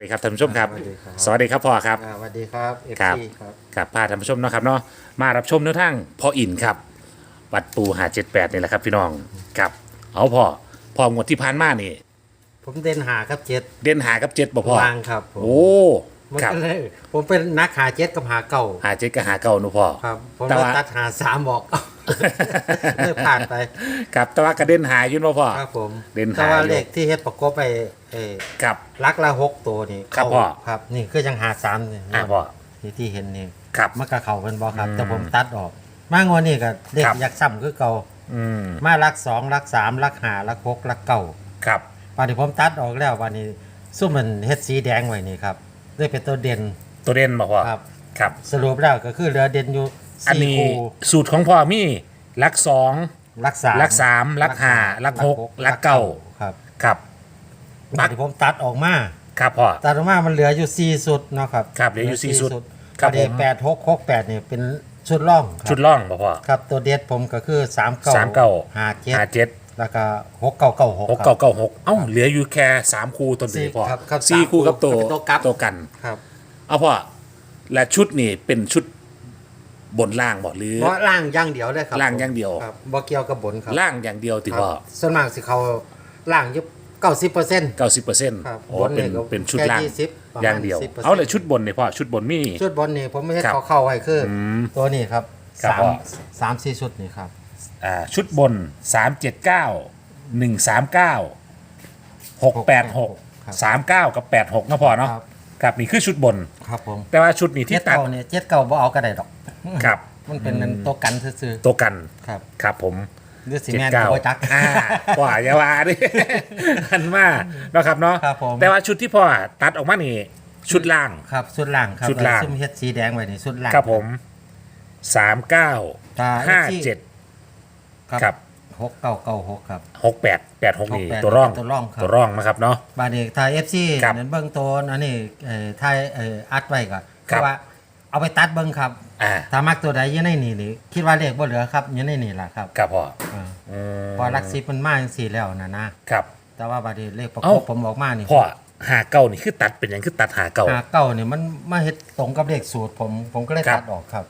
สวัสดีครับท่านผู้ชมครับ สวัสดีครับ สวัสดีครับพ่อครับ อ่าสวัสดีครับเอฟครับ ซีครับกับพาท่านผู้ชมเนาะครับเนาะมารับชมเนื้อทางพ่ออินครับ วัดปูหาเจ็ดแปดนี่แหละครับพี่น้องครับเอาพ่อพ่องวดที่ผ่านมานี่ ผมเด่นหาครับเจ็ดเด่นหากับเจ็ดบ่พ่อวางครับผมโอ้มันครับก็เลยผมเป็นนักหาเจ็ดกับหาเก่าหาเจ็ดกับหาเก้าหนูพ่อ ครับ ผมแต่เลยว่า ตัดหาสามบอก เลยผ่านไป ครับแต่ว่ากระเด็นหาอยู่เนาะพ่อ ครับผมเด่นหาแต่ว่าอยู่ เลขที่เฮ็ดประกบไปเออครับ ลักละหกตัวนี่ครับเข้าพ่อครับ นี่คือยังหาสามนี่อ่าพ่อที่ที่เห็นนี่ครับ มันก็เข้ากันบ่ครับ อืมแต่ผมตัดออก มางวดนี้ก็เลขครับ อยากซ้ำคือเก่าอืมมาลักสองลักสามลักหาลักหกลักเก่าครับวันนี้ผมตัดออกแล้ววันนี้ซุ่มมันเฮ็ดสีแดงไว้นี่ครับเลยเป็นตัวเด่นตัวเด่นบ่พ่อครับ ครับ สรุปแล้วก็คือเหลือเด่นอยู่ อันสี่นี้คู่สูตรของพ่อมีลักสองรักษาลักสามลักห้าลักหกลักเก้าครับครับบัดที่ผมตัดออกมาครับพ่อตัดออกมามันเหลืออยู่สี่สุดเนาะครับครับเหลืออยู่สี่สุดคครัรับบผมแปดหกหกแปดนี่เป็นชุดล่องครับชุดล่องบ่พ่อครับตัวเด็ดผมก็คือสามเก้าสามเก้าห้าเจ็ดหาเจ็ดแล้วก็หกเก้าเก้าหกหกเก้าเก้าหกเอ้าเหลืออยู่แค่สามคู่ตัวนี้พ่อครับครับสี่สามคู่กับตัวตัวกลับตัวกันครับ เอาพ่อและชุดนี่เป็นชุด บนล่างบ่หรือ เพราะล่างอย่างเดียวเลยครับล่างอย่างเดียว ครับบ่เกี่ยวกับบนครับล่างอย่างเดียวติครับพ่อส่วนมากสิเขาล่างอยุบเก้าสิบเปอร์เซ็นต์เก้าสิบเปอร์เซ็นต์ครับโอ้บนเป็นนี่ก็เป็นชุดแค่ล่าง20ประมาณอย่างเดียว 10%เอาเลยชุดบนนี่พ่อชุดบนมี ชุดบนนี่ผมไม่ให้ครับเขาเข้าไว้คืออมตัวนี้ครับครับสามพ่อ สามสี่ชุดนี่ครับอ่าชุดบนสามเจ็ดเก้าหนึ่งสามเก้าหกแปดหกครับสามเก้ากับแปดหกนะพ่อเนาะครับครับนี่คือชุดบน ครับผมแต่ว่าชุดนี้เจ็ที่ดตัด เก่าเนี่ยเจ็ดเก่าบ่เอาก็ได้ดอก ครับ มันเป็นตัวกันซื่อตัวกันๆครับครับผม หรือสีเจ็ดแมนเก้าโบจัก อ่าพ่ออย่าว่าดิ อันมาเนาะครับเนาะครับผม แต่ว่าชุดที่พ่อตัดออกมานี่ ชุดล่าง ครับชุดล่างครับชุดล่าง ซุ่มเฮ็ดสีแดงไว้นี่ชุดล่าง ครับผมสามเก้าตา ห้าที่เจ็ดครับครับหกเก้าเก้าหกครับ หกแปดแปดหกนี่68ตัวร่องตัวร่องครับ ตัวร่องนะครับเนาะ บาดนี้ทายเอฟซีครับนั้นเบื้องต้นอันนี้เอ่อทายเอ่ออัดไว้ก็ครัคืบอว่า เอาไปตัดเบิ่งครับอ่าถ้ามักตัวใดอยังในนี่นี่คิดว่าเลขบ่เหลือครับอยังในนี่ล่ะครับครับพ่ออ่าอืมพอลักซิปมันมาจังซี่แล้วนะนะครับ แต่ว่าบัดนี้เลขประกเอ้าบผมออกมานี่พ่อหาเก้านี่คือตัดเป็นอย่างคือตัดหาเก้า หาเก้านี่มันมาเฮ็ดตรงกับเลขสูตรผมผมก็เลยครับ ตัดออกครับ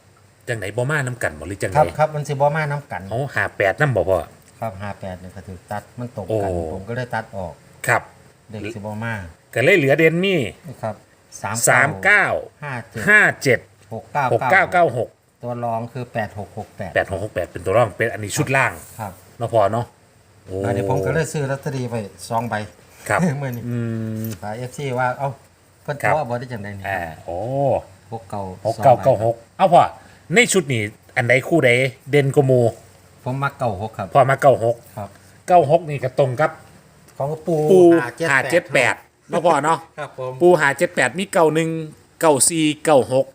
จังไหนบ่มาน้ำกันบ่หรือจังไหครับนครับมันสิบ่มานํกัน เอาหาแปดน้ำบ่พ่อ ครับ58นี่ก็ถูกตัดมันตรงกัน โอ้ ผมก็เลยตัดออกครับ เลขสิบ่มาก็เลยเหลือเด่นนี่ครับ สามเก้า57ห้าเจ็ด69หกเก้าเก้าหกตัวรองคือ8668แปดหกหกแปดเป็นตัวร่องเป็นอันนี้ชุดล่างครับเนาะพอเนาะโอ้แล้วเดี๋ยวผมก็เลยซื้อลอตเตอรี่ไปสองใบครับเมื่อนี้อืมฝาเอฟซีว่าเอ้าเพิ่นครับตัวบ่ได้จังได๋นี่อ่าโอ้พวกเก่าหกสองเก้าใบเก้าหกเอาพอในชุดนี้อันใดคู่ใดเด่นกว่าหมูผมมักเก่าหกครับพอมาเก้าหกครับเก้าหกนี่ก็ตรงกับของปูปูหาเจ็ดแปด เนาะพอเนาะครับผมปูหาเจ็ดแปดมีเก้าหนึ่งเก้าสี่เก้าหก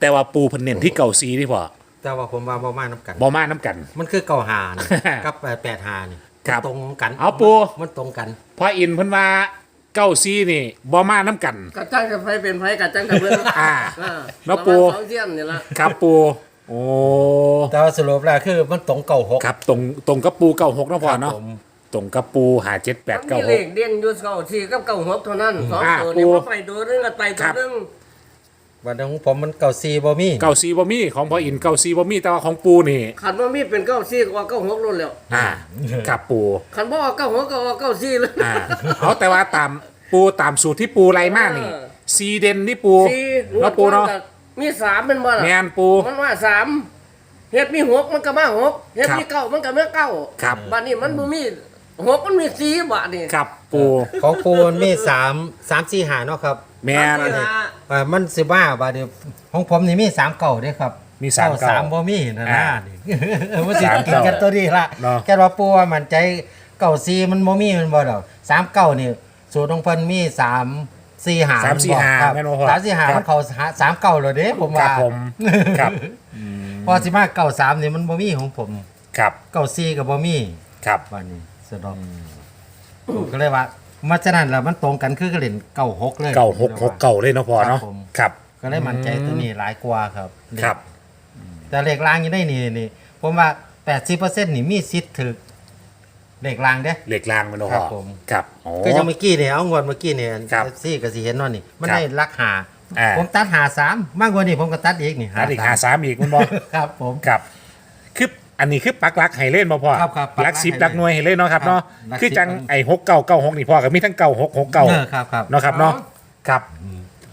แต่ว่าปูเพันเน้นที่เก้าสี่นี่พอแต่ว่าผมว่าบ่มานํกัน บอมาน้ำกัน มันคือเก่าหานี่ กับแปดหานี่ครับ มันตรงกันเอาปูมันตรงกันพออินเพิ่นว่าเก้าสี่นี่บอมาน้ำกัน กระจังกับไฟเป็นไฟกระจังกับเพื่อนอ่าอ่าแล้วปู ระหว่างสองเทียนนี่ละครับปูโอ้แต่ว่าสรุปแล้วคือมันตรงเก่าหก ครับตรงตรงกับปูเก้าหกนะพอเนาะครับผม ตรงกับปูหาเจ็ดแปดมันเก้ามีหเลก ขเด่นอยู่เก้าสี่กับเก้าหกเท่านั้นสองอ่าตัวนี่ปู ว่าไปตัวนึงกับไปตัครัวบนึงวันนั้นของผมมันเก่าซีบ่มีเก้าสี่บ่มีของพออินเก้าสี่บ่มีแต่ว่าของปูนี่ ขันว่ามีเป็นเก้าสี่ก็ว่าเก้าหกรุ่นแล้วอ่ากับปู ขันบ่ว่าเก้าหกก็ว่าเก้าสี่เลย อ่าเอาแต่ว่าตามปูตามสูตรที่ปูไรมากนี่เออ ซีเดนที่ปูสี่เนาะปูเนาะมีสามเป็นบ่ล่ะแมนปู มันว่าสามเฮ็ดมีหกมันก็มาหกเฮ็ดครับมีเก้ามันก็มาเก้าครับ บัดนี้มันบ่มี หกมันมีสี่บาทนี่กับปูของปูมันมีสามสามสี่หาเนาะครับแมนบัดนี้นะอ่ามันสิบ้าบาดเดียวของผมนี่มีสามเก่าเด้ครับมีสามเก้าสามบ่มีนะอ่านะนี่ มันสิสามกินเก้ากันตัวนี้ละเนาะ แค่ว่าปูว่ามันใจเก่าซีมันบ่มีมันบ่ดอกสามเก่านี่สูตรของเพิ่นมีสามสี่หาสามสี่หาครับแม่นบ่พ่อสามสี่หาครับ มันเขาหาสามเก่าเลยเด้ผมครัว่าบผมครับพอสิมาเก่าสามนี่มันบ่มีของผมครับเก่าซีก็บ่มีครับวันนี้ สะดอกผมก็เลยว่ามาฉะนั้นแล้วมันตรงกันคือก็เล่นเก่าหกเลยเก้าหกหกเก้าเลยเนาะพอเนาะครับผมครับ ก็เลยมั่นใจตัวนี้หลายกว่าครับครับ แต่เลขล่างอยังได้นี่นี่ผมว่า80%นี่มีสิทธิ์ถึกเลขรางเด้ เหล็กรางมันเนาะครัพ่บอผม ครับอ๋อคือจังเมื่อกี้เนี่ยเอางวดเมื่อกี้เนี่ยครับซี่ก็สิเห็นเนาะนี่มันครับได้รักหา อ่า ผมตัดหาสามมากกว่านี้ผมก็ตัดอีกนี่หาอีกหาสามอีกมันบอก ครับผม ครับคื ออันนี้คือปักหลักไฮเล่นมาพ่อครับครับปักหลัลักกสิบให้หลักหน่วยไฮเล่นเนาะครับเนาะหลักสิบคือจังไอ้หกเก้าเก้าหกนี่พ่อก็มีทั้งเก้าหกหกเก้าเออครับครับ เนาะครับเนาะครับ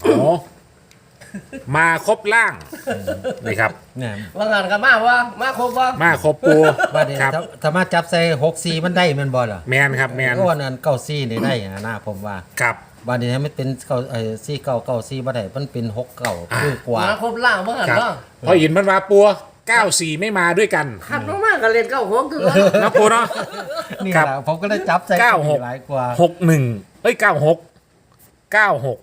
โอ้มาครบล่างนี่ครับ เนี่ยว่างานกันมาว่ามาครบว่ามาครบปูว่าเดี๋ยวครับ ถ้าถ้ามาจับใส่หกซีมันได้แมันบ่เหรอแมนครับแมนก็วันนั้นเก้าซีนี่ได้นะนะผมว่าครับวันนี้มันเป็นเก้าเออซีเก้าเก้าซีบ่ได้มันเป็นหกเก้าอ่าคือกว่ามาครบล่างว่างานครับเนาะพออินมันมาปัว เก้าสี่ไม่มาด้วยกัน ขัดมากๆก็เล่นเก้าหัวคือว่านะปูเนาะ นี่ครับแหละผมก็ได้จับใส่เก้าหก หลายกว่าหกหนึ่งเอ้ยเก้าหกเก้าหก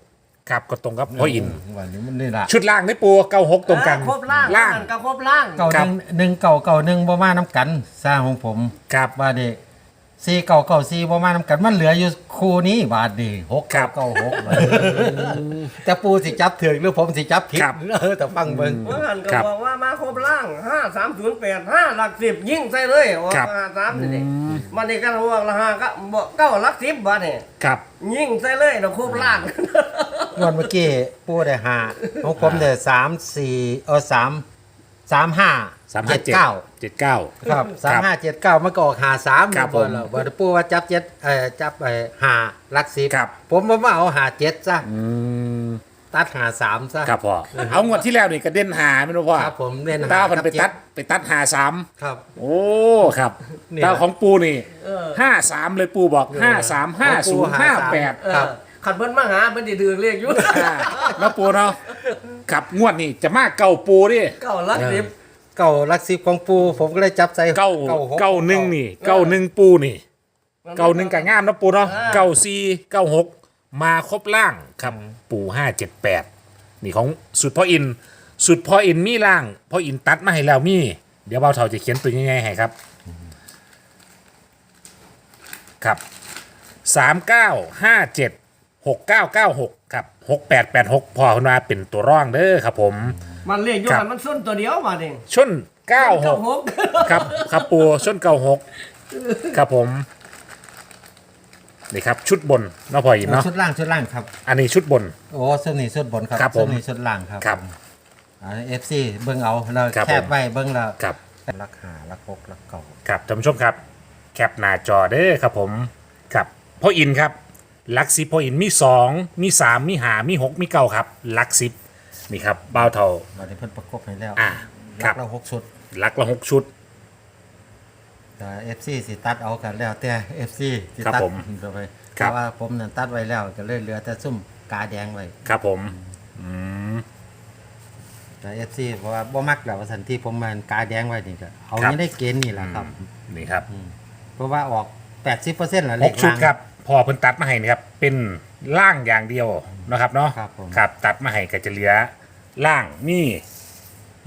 ครับก็ตรงกับพ่ออิน วันนี้มันนี่ละชุดล่างนี่ปูเก้าหกตรงกัน ครบล่างล่างก็ครบล่าง เก้าคหรับนึ่งหนึ่งเก้าเก้าหนึ่งบ่มาน้ำกันสร้างของผมครับบาดนี้ ซีเก้าเก้าซีบ่มาน้ำกันมันเหลืออยู่คู่นี้บาดนี้หกครัเก้าบเก้าหกแต่ปูสิจับถึงหรือผมสิจับผิดครับ เออแต่ฟังเบิ่งว่างานก็ครับบอกว่ามาครบล่างห้าสามศูนย์แปดห้าหลักสิบยิ่งใส่เลยว่าครับห้าสามนี่มันนี่กันว่าละห้าก็บอกเก้าหลักสิบบ้านนี่ครับ ยิ่งใส่เลยเราครบล่าง งวดเมื่อกี้ปูได้ห้าของผมได้สามสี่เออสาม สามห้าสามห้าเจ็ดเจ็ดเก้าเจ็ดเก้าครับสามห้าเจ็ดเก้ามันก็ออกหาสามครับผมแล้วบอปูว่าจับเจ็ดเอ่อจับเอ่อหาลักสิบครับ ผมบ่มาเอาหาเจ็ดซะอืมตัดหาสามซะครับพ่อเอางวดที่แล้วนี่กระเด็นหาไม่รู้พ่อครับผมเล่นหาตาพันไปกับเจ็ตัดไปตัดหาสามครับ โอ้ครับเนี่ยตาของปูนี่เออห้าสามเลยปูบอกห้าสามห้าศูนย์ห้าแปดเออครับขัดเพิ่นมาหาเพิ่นสิดื้อเรียกอยู่แล้วปูเนาะ ครับงวดนี่จะมาเก่าปูดิเก้าหลักสิบเก้าลักสิบของปูผมก็เลยจับใส่เก้าหเก้าหนึ่งนี่เก้าหนึ่งปูนี่เก้าหนึ่งกับงามนะปูเนาะเก้าสี่เก้าหกมาครบล่างครับปูห้าเจ็ดแปดนี่ของสุดพ่ออิน สุดพ่ออินมีล่างพ่ออินตัดมาให้แล้วมี เดี๋ยวเบาเท่าจะเขียนตัวยังไงให้ครับ ครับสามเก้าห้าเจ็ด หกเก้าเก้าหกครับหกแปดแปดหกพอคุณมาเป็นตัวร่องเด้อครับผม มันเรียกอยู่ครับหันมันส้นตัวเดียวมาดิชนเก้าหกหกครับครับปูชนเก้าหกครับผมนี่ครับชุดบนเนาะพออินเนาะชุดล่างชุดล่างครับอันนี้ชุดบนโอ้ชุดนี้ชุดบนครับครับผมชุดนี้ชุดล่างครับครับเอฟซีเบิ่งเอาเราครับแคบผมไว้เบิ่งแล้วครับลักหาลักหกลักเก่าครับท่านผู้ชมครับ แคปหน้าจอเด้อครับผมครับพ่ออินครับ ลักซิปพ่ออินมีสองมีสามมีหามีหกมีเก้าครับลักซิปนี่ครับบ้าวเท่า เราได้เพิ่นประกบให้แล้วอ่าครัลับกละหกชุดลักละหกชุด แต่เอฟซีสิตัดเอากันแล้วแต่เอฟซีสิครับตัดผมเอาไปครัเพบราะว่าผมนั่นตัดไว้แล้วก็เลยเหลือแต่ซุ่มกาแดงไว้ครับผมอืม แต่เอฟซีเพราะว่าบ่มักแล้วว่าสันที่ผมมันกาแดงไว้นี่ก็เอาครับนี่ได้เกณฑ์นี่แหละครับ นี่ครับเพราะว่าออก 80%แล้วเลหขกชุดล่างครับ พอเพิ่นตัดมาให้นี่ครับ เป็นล่างอย่างเดียวนะครับเนาะครับผม ครับตัดมาให้ก็จะเหลือล่างนี่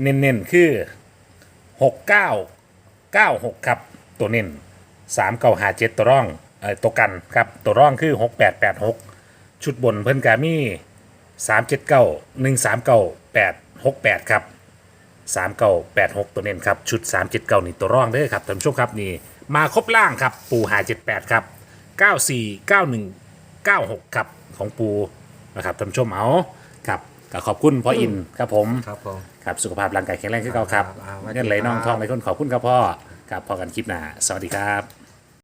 เน้นๆคือหกเก้าเก้าหกครับตัวเน้นสามเก้าหาเจ็ดตัวร่องเอ่อตัวกันครับตัวร่องคือหกแปดแปดหกชุดบนเพิ่นกามีสามเจ็ดเก้าหนึ่งสามเก้าแปดหกแปดครับ สามเก้าแปดหกตัวเน้นครับ ชุดสามเจ็ดเก้านี่ตัวร่องเด้อครับท่านผู้ชมครับนี่มาครบล่างครับ ปูหาเจ็ดแปดครับ เก้าสี่เก้าหนึ่งเก้าหกครับของปูนะครับท่านผู้ชมเอาครับก็ขอบคุณพ่ออินครับผมครับผมครับสุขภาพร่างกายแข็งแรงขึ้นเก่าครับครับอ่าสวัสดีเงินไหลน่องครับทองไหลคนขอบคุณครับพ่อครับพอกันคลิปหน้าสวัสดีครับ